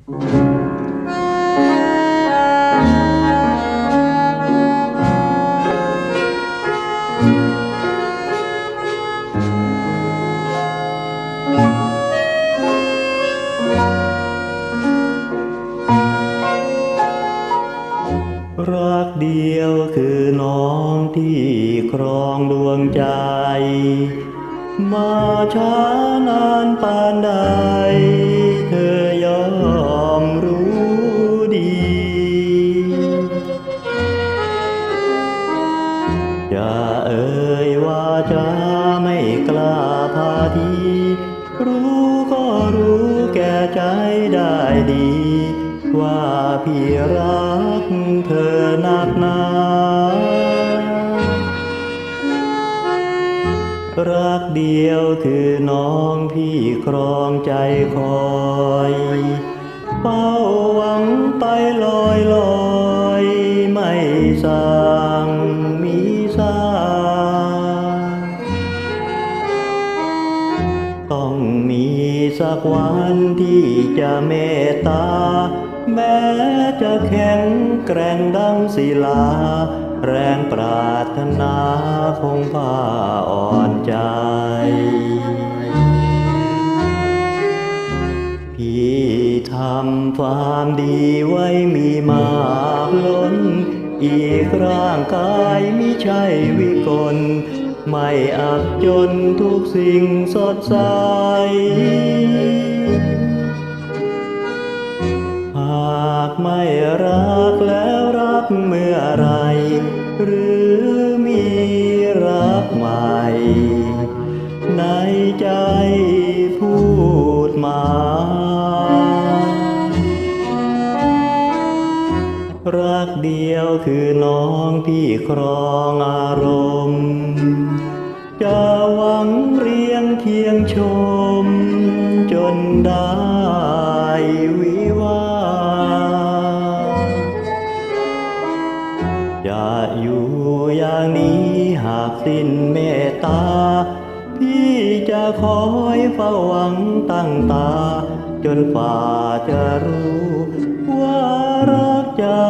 รักเดียวคือน้องที่ครองดวงใจ มาช้านานปานใด ว่าไม่กล้าพาที รู้ก็รู้แก่ใจได้ดี ว่าพี่รักเธอนักหนารักเดียวคือน้องพี่ครองใจคอยเฝ้าหวังไปลอยลอยไม่สั่ง มีสักวันที่จะเมตตา แม้จะแข็งแกร่งดังศิลา แรงปรารถนาคงผ้าอ่อนใจ พี่ทำความดีไว้มีมากล้น อีกร่างกายมิใช่วิกล ไม่อับจนทุกสิ่งสดใส หากไม่รักแล้วรักเมื่อไร หรือมีรักใหม่ ในใจพูดมารักเดียวคือน้องที่ครองอารมณ์ ชมจนได้วิวา จะอยู่อย่างนี้หากสิ้นเมตตา พี่จะคอยเฝ้าหวังตั้งตา จนฝ่าจะรู้ว่ารักจากเธอ